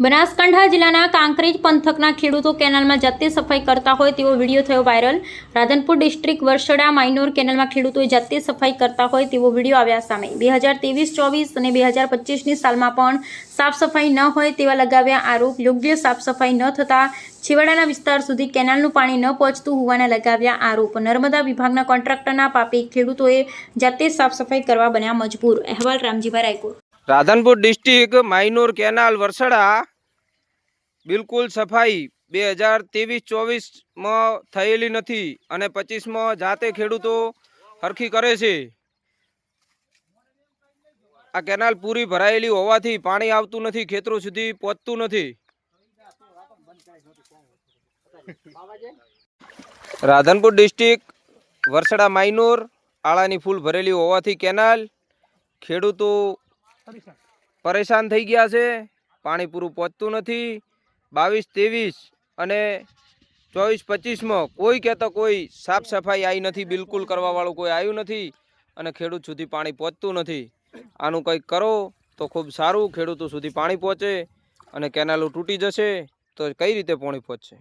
બનાસકાંઠા જિલ્લાના કાંકરેજ પંથકના ખેડૂતો કેનાલમાં જાતે સફાઈ કરતા હોય તેવો વીડિયો થયો viral. Radhanpur district Varsada minor કેનાલમાં ખેડૂતોએ જાતે સફાઈ કરતા હોય તેવો વીડિયો આવ્યા સામે. બે હજાર ત્રેવીસ, ચોવીસ અને બે હજાર પચીસની સાલમાં પણ સાફ સફાઈ ન હોય તેવા લગાવ્યા આરોપ. યોગ્ય સાફ સફાઈ ન થતાં છેવાડાના વિસ્તાર સુધી કેનાલનું પાણી ન પહોંચતું હોવાના લગાવ્યા આરોપ. નર્મદા વિભાગના કોન્ટ્રાક્ટરના પાપે ખેડૂતોએ જાતે સાફ સફાઈ કરવા બન્યા મજબૂર. અહેવાલ Ramjibhai Raikor Radhanpur district minor canal Varsada બિલકુલ સફાઈ. બે હજાર ત્રેવીસ, ચોવીસમાં થયેલી નથી અને પચીસમાં જાતે ખેડૂતો હરખી કરે છે. આ કેનાલ પૂરી ભરાયેલી હોવાથી પાણી આવતું નથી, ખેતરો સુધી પહોંચતું નથી. રાધનપુર ડિસ્ટ્રિક્ટ, વરસડા માઇનોર, આળાની ફૂલ ભરેલી હોવાથી કેનાલ ખેડૂતો પરેશાન થઈ ગયા છે. પાણી પૂરું પહોંચતું નથી. બાવીસ, ત્રેવીસ અને ચોવીસ, પચીસમાં કોઈ કહેતો કોઈ સાફ સફાઈ આવી નથી, બિલકુલ કરવાવાળું કોઈ આવ્યું નથી અને ખેડૂત સુધી પાણી પહોંચતું નથી. આનું કંઈક કરો તો ખૂબ સારું, ખેડૂતો સુધી પાણી પહોંચે અને કેનાલો તૂટી જશે તો કઈ રીતે પાણી પહોંચશે?